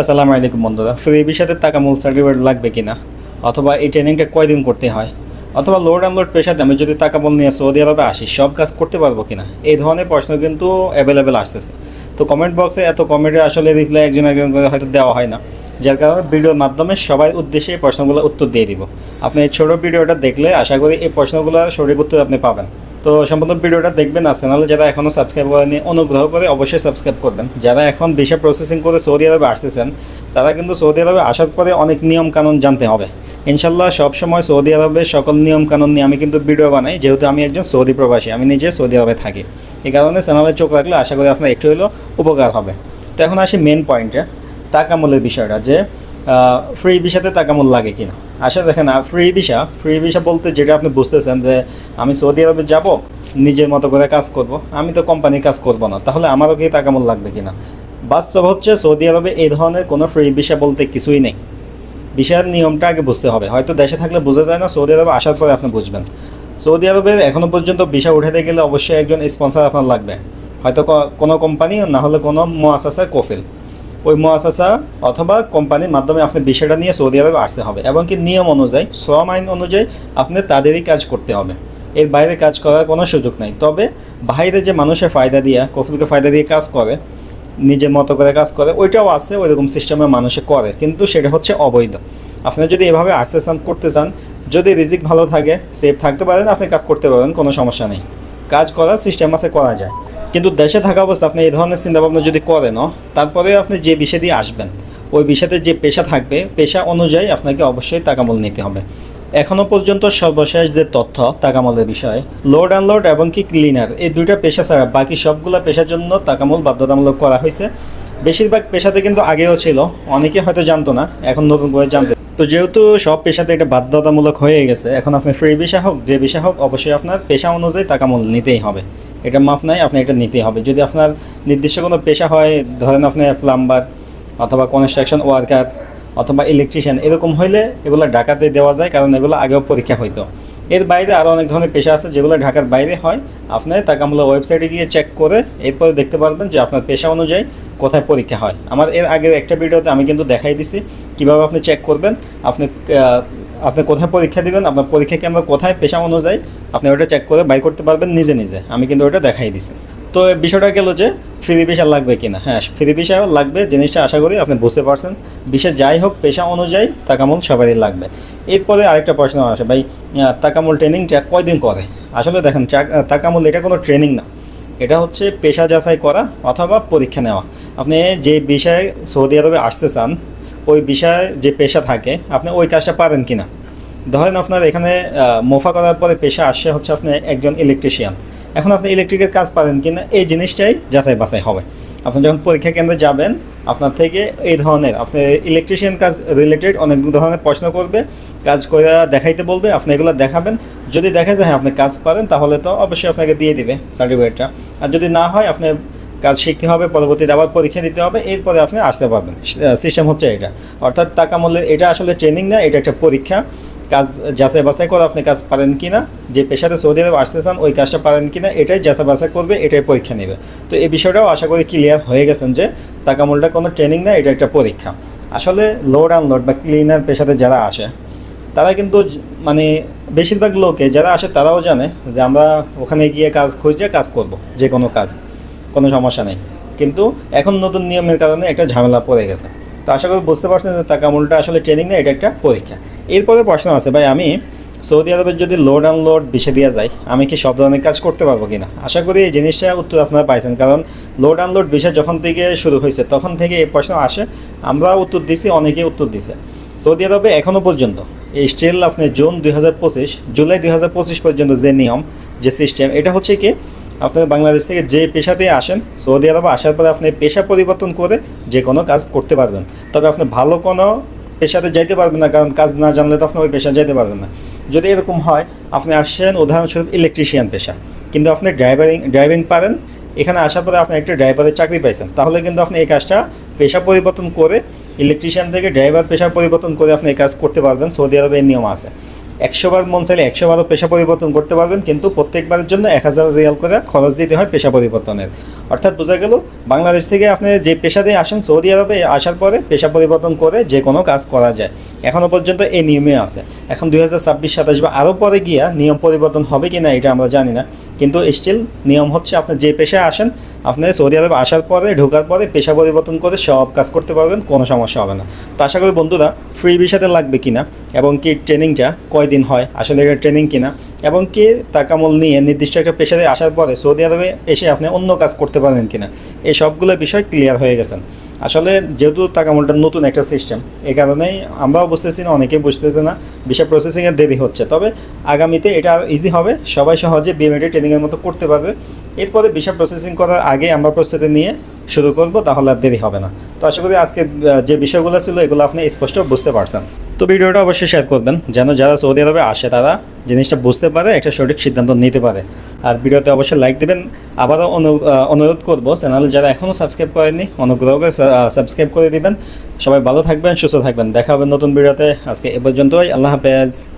আসসালামু আলাইকুম বন্ধুরা। ফ্রি ভিসাতে টাকা মূল সার্টিফিকেট লাগবে কিনা? অথবা এই ট্রেনিংটা কয়দিন করতে হয়? অথবা লোড আনলোড পেশাতে আমি যদি টাকা মূল নিয়ে সৌদি আরবে আসি, সব কাজ করতে পারব কিনা? এই ধরনের প্রশ্ন কিন্তু অ্যাভেলেবেল আসতেছে। তো কমেন্ট বক্সে এত কমেন্টে আসলে রিপ্লাই একজন একজন করে হয়তো দেওয়া হয় না। যার কারণে ভিডিওর মাধ্যমে সবার উদ্দেশ্যে এই প্রশ্নগুলো উত্তর দিয়ে দিব। আপনি এই ছোটো ভিডিওটা দেখলে আশা করি এই প্রশ্নগুলোর সঠিক উত্তর আপনি পাবেন। তো সম্পূর্ণ ভিডিওটা দেখবেন, আর চ্যানেলে যারা এখনও সাবস্ক্রাইব করেনি অনুগ্রহ করে অবশ্যই সাবস্ক্রাইব করবেন। যারা এখন ভিসা প্রসেসিং করে সৌদি আরবে আসতেছেন, তারা কিন্তু সৌদি আরবে আসার পরে অনেক নিয়ম কানুন জানতে হবে। ইনশাল্লাহ সবসময় সৌদি আরবের সকল নিয়ম কানুন নিয়ে আমি কিন্তু ভিডিও বানাই, যেহেতু আমি একজন সৌদি প্রবাসী, আমি নিজে সৌদি আরবে থাকি। এই কারণে চ্যানেলে চোখ রাখলে আশা করি আপনার একটু হলেও উপকার হবে। তো এখন আসি মেন পয়েন্টে টাকামূলের বিষয়টা, যে ফ্রি ভিসাতে টাকামূল লাগে কিনা। আসলে দেখেন ফ্রি ভিসা ফ্রি ভিসা বলতে যেটা আপনি বুঝতেছেন যে আমি সৌদি আরবে যাব, নিজের মতো করে কাজ করব, আমি তো কোম্পানি কাজ করব না, তাহলে আমারও কি টাকামূল লাগবে কিনা? বাস্তব হচ্ছে সৌদি আরবে এই ধরনের কোনো ফ্রি ভিসা বলতে কিছুই নেই। ভিসার নিয়মটা আগে বুঝতে হবে, হয়তো দেশে থাকলে বোঝা যায় না, সৌদি আরবে আসার পরে আপনি বুঝবেন। সৌদি আরবের এখনও পর্যন্ত ভিসা উঠাতে গেলে অবশ্যই একজন স্পন্সর আপনার লাগবে, হয়তো কোনো কোম্পানি না হলে কোনো মোয়াসাসা কফিল। ওই মোয়াসাসা অথবা কোম্পানির মাধ্যমে আপনি বিষয়টা নিয়ে সৌদি আরবে আসতে হবে এবং কি নিয়ম অনুযায়ী, শ্রম আইন অনুযায়ী আপনি তাদেরই কাজ করতে হবে। এর বাইরে কাজ করার কোনো সুযোগ নাই। তবে বাইরে যে মানুষের ফায়দা দিয়ে, কফিলকে ফায়দা দিয়ে কাজ করে নিজের মতো করে কাজ করে, ওইটাও আছে, ওইরকম সিস্টেমে মানুষে করে। কিন্তু সেটা হচ্ছে অবৈধ। আপনি যদি এভাবে আসতে চান, করতে চান, যদি রিজিক ভালো থাকে সেফ থাকতে পারেন, আপনি কাজ করতে পারেন কোনো সমস্যা নেই। কাজ করার সিস্টেম আছে, করা যায়। কিন্তু দেশে থাকা অবস্থা আপনি এই ধরনের চিন্তাভাবনা যদি করেনও তারপরে আপনি যে বিষয় দিয়ে আসবেন, ওই বিষয়তে যে পেশা থাকবে, পেশা অনুযায়ী আপনাকে অবশ্যই টাকামূল নিতে হবে। এখনও পর্যন্ত সর্বশেষ যে তথ্য টাকামূলের বিষয়ে লোড আনলোড এবং কি ক্লিনার এই দুইটা পেশা ছাড়া বাকি সবগুলা পেশার জন্য টাকামূল বাধ্যতামূলক করা হয়েছে। বেশিরভাগ পেশাতে কিন্তু আগেও ছিল, অনেকে হয়তো জানতো না, এখন নতুন করে জানতে তো যেহেতু সব পেশাতে এটা বাধ্যতামূলক হয়ে গেছে, এখন আপনি ফ্রি পেশা হোক, যে পেশা হোক, অবশ্যই আপনার পেশা অনুযায়ী টাকামূল নিতেই হবে। এটা মাফ নাই আপনি এটা নিতে হবে। যদি আপনার নির্দিষ্ট কোনো পেশা হয়, ধরেন আপনি প্লাম্বার অথবা কনস্ট্রাকশন ওয়ার্কার অথবা ইলেকট্রিশিয়ান এরকম হইলে এগুলো ঢাকাতে দেওয়া যায়, কারণ এগুলো আগেও পরীক্ষা হইতো। এর বাইরে আরও অনেক ধরনের পেশা আছে, যেগুলো ঢাকার বাইরে হয়। আপনি টাকামূল্য ওয়েবসাইটে গিয়ে চেক করে এরপরে দেখতে পারবেন যে আপনার পেশা অনুযায়ী কোথায় পরীক্ষা হয়। আমার এর আগের একটা ভিডিওতে আমি কিন্তু দেখাই দিছি, কীভাবে আপনি চেক করবেন। আপনি আপনি কোথায় পরীক্ষা দিবেন, আপনার পরীক্ষা কেন্দ্র কোথায়, পেশা অনুযায়ী আপনি ওটা চেক করে বাই করতে পারবেন নিজে নিজে। আমি কিন্তু ওটা দেখাই দিছি। তো বিষয়টা গেল যে ফ্রি ভিসা লাগবে কিনা। হ্যাঁ ফ্রি ভিসা লাগবে, জিনিসটা আশা করি আপনি বুঝতে পারছেন। বিষয় যাই হোক, পেশা অনুযায়ী তাকামূল সবারই লাগবে। এরপরে আরেকটা প্রশ্ন আসে, ভাই তাকামূল ট্রেনিংটা কয়দিন করে? আসলে দেখেন তাকামূল এটা কোনো ট্রেনিং না। এটা হচ্ছে পেশা যাচাই করা অথবা পরীক্ষা নেওয়া। আপনি যে বিষয়ে সৌদি আরবে আসতে চান ওই বিষয়ে যে পেশা থাকে, আপনি ওই কাজটা পারেন কিনা? ধরেন আপনার এখানে মোফা করার পরে পেশা আসছে হচ্ছে আপনি একজন ইলেকট্রিশিয়ান এখন আপনি ইলেকট্রিকের কাজ পারেন কিনা, এই জিনিসটাই যাচাই বাছাই হবে। আপনি যখন পরীক্ষা কেন্দ্রে যাবেন, আপনার থেকে এই ধরনের, আপনি ইলেকট্রিশিয়ান কাজ রিলেটেড অনেক ধরনের প্রশ্ন করবে, কাজ করে দেখাইতে বলবে, আপনি এগুলো দেখাবেন। যদি দেখা যায় হ্যাঁ আপনি কাজ পারেন, তাহলে তো অবশ্যই আপনাকে দিয়ে দিবে সার্টিফিকেটটা আর যদি না হয়, আপনি কাজ শিখতে হবে পরবর্তীতে আবার পরীক্ষা দিতে হবে, এরপরে আপনি আসতে পারবেন। সিস্টেম হচ্ছে এটা। অর্থাৎ টাকা মূল্যের, এটা আসলে ট্রেনিং না, এটা একটা পরীক্ষা। কাজ যাচাই বাছাই করে আপনি কাজ পারেন কি না যে পেশাতে সৌদি আরব আসতে চান, ওই কাজটা পারেন কি না এটাই যাচাই বাছাই করবে, এটাই পরীক্ষা নেবে। তো এই বিষয়টাও আশা করি ক্লিয়ার হয়ে গেছেন যে টাকামূলটা কোনো ট্রেনিং না, এটা একটা পরীক্ষা। আসলে লোড আনলোড বা ক্লিনার পেশাতে যারা আসে, তারা কিন্তু মানে বেশিরভাগ লোকে যারা আসে, তারাও জানে যে আমরা ওখানে গিয়ে কাজ খুঁজে কাজ করব যে কোনো কাজ। কোনো সমস্যা নেই। কিন্তু এখন নতুন নিয়মের কারণে একটা ঝামেলা পড়ে গেছে। তো আশা করি বুঝতে পারছেন যে তাকামুলটা আসলে ট্রেনিং না, এটা একটা পরীক্ষা। এরপরে প্রশ্ন আছে, ভাই, আমি সৌদি আরবের যদি লোড আনলোড বিষে দেওয়া যায় আমি কি সব ধরনের কাজ করতে পারব কিনা? আশা করি এই জিনিসটা উত্তর আপনারা পাইছেন, কারণ লোড আনলোড বিষয় যখন থেকে শুরু হয়েছে, তখন থেকে এই প্রশ্ন আসে। আমরা উত্তর দিছি, অনেকেই উত্তর দিছে। সৌদি আরবে এখনও পর্যন্ত এই স্টিল আপনি জুন দুই হাজার পঁচিশ জুলাই দুই হাজার পঁচিশ পর্যন্ত যে নিয়ম, যে সিস্টেম এটা হচ্ছে কি আপনার বাংলাদেশ থেকে যে পেশাতে আসেন, সৌদি আরবে আসার পরে আপনি পেশা পরিবর্তন করে যে কোনো কাজ করতে পারবেন। তবে আপনি ভালো কোনো পেশাতে যাইতে পারবেন না, কারণ কাজ না জানলে তো আপনি ওই পেশা যাইতে পারবেন না। যদি এরকম হয়, আপনি আসছেন উদাহরণস্বরূপ ইলেকট্রিশিয়ান পেশা। কিন্তু আপনি ড্রাইভারিং ড্রাইভিং পারেন, এখানে আসার পরে আপনি একটা ড্রাইভারের চাকরি পাইছেন। তাহলে কিন্তু আপনি এই কাজটা পেশা পরিবর্তন করে ইলেকট্রিশিয়ান থেকে ড্রাইভার পেশা পরিবর্তন করে আপনি এই কাজ করতে পারবেন, সৌদি আরবে এই নিয়ম আছে। একশো বার মন চাইলে একশো বারও পেশা পরিবর্তন করতে পারবেন, কিন্তু প্রত্যেকবারের জন্য এক হাজার রিয়াল করে খরচ দিতে হয় পেশা পরিবর্তনের। অর্থাৎ বোঝা গেল, বাংলাদেশ থেকে আপনি যে পেশা দিয়ে আসেন, সৌদি আরবে আসার পরে পেশা পরিবর্তন করে যে কোনো কাজ করা যায়। এখনও পর্যন্ত এই নিয়মে আছে। এখন দুই হাজার ছাব্বিশ, সাতাশ বা আরও পরে গিয়া নিয়ম পরিবর্তন হবে কি না এটা আমরা জানি না। কিন্তু স্টিল নিয়ম হচ্ছে আপনি যে পেশায় আসেন আপনি সৌদি আরবে আসার পরে, ঢোকার পরে পেশা পরিবর্তন করে সব কাজ করতে পারবেন, কোনো সমস্যা হবে না। তো আশা করি বন্ধুরা ফ্রি ভিসাতে লাগবে কিনা এবং কি ট্রেনিংটা কয়দিন হয়, আসলে এটা ট্রেনিং কিনা এবং কি টাকামূল নিয়ে নির্দিষ্ট একটা পেশাতে আসার পরে সৌদি আরবে এসে আপনি অন্য কাজ করতে পারবেন কিনা, এই সবগুলো বিষয় ক্লিয়ার হয়ে গেছেন আসলে যেহেতু টাকামূলটা নতুন একটা সিস্টেম এই কারণেই আমরাও বুঝতেছি না অনেকে বুঝতেছে না, বিষয় প্রসেসিংয়ের দেরি হচ্ছে। তবে আগামীতে এটা আর ইজি হবে, সবাই সহজে বিএমএডি ট্রেনিংয়ের মতো করতে পারবে। এরপরে বিষয় প্রসেসিং করার আগে আমরা প্রস্তুতি নিয়ে শুরু করব, তাহলে আর দেরি হবে না। তো আশা করি আজকে যে বিষয়গুলো ছিল, এগুলো আপনি স্পষ্ট বুঝতে পারছেন। তো ভিডিওটা অবশ্যই শেয়ার করবেন, যেন যারা সৌদি আরবে আসে, তারা জিনিসটা বুঝতে পারে, একটা সঠিক সিদ্ধান্ত নিতে পারে। আর ভিডিওতে অবশ্যই লাইক দেবেন। আবারও অনু- অনুরোধ করব, চ্যানেলে যারা এখনও সাবস্ক্রাইব করেনি অনুগ্রহ করে সাবস্ক্রাইব করে দিবেন। সবাই ভালো থাকবেন, সুস্থ থাকবেন। দেখা হবে নতুন ভিডিওতে। আজকে এ পর্যন্তই। আল্লাহ হাফেজ।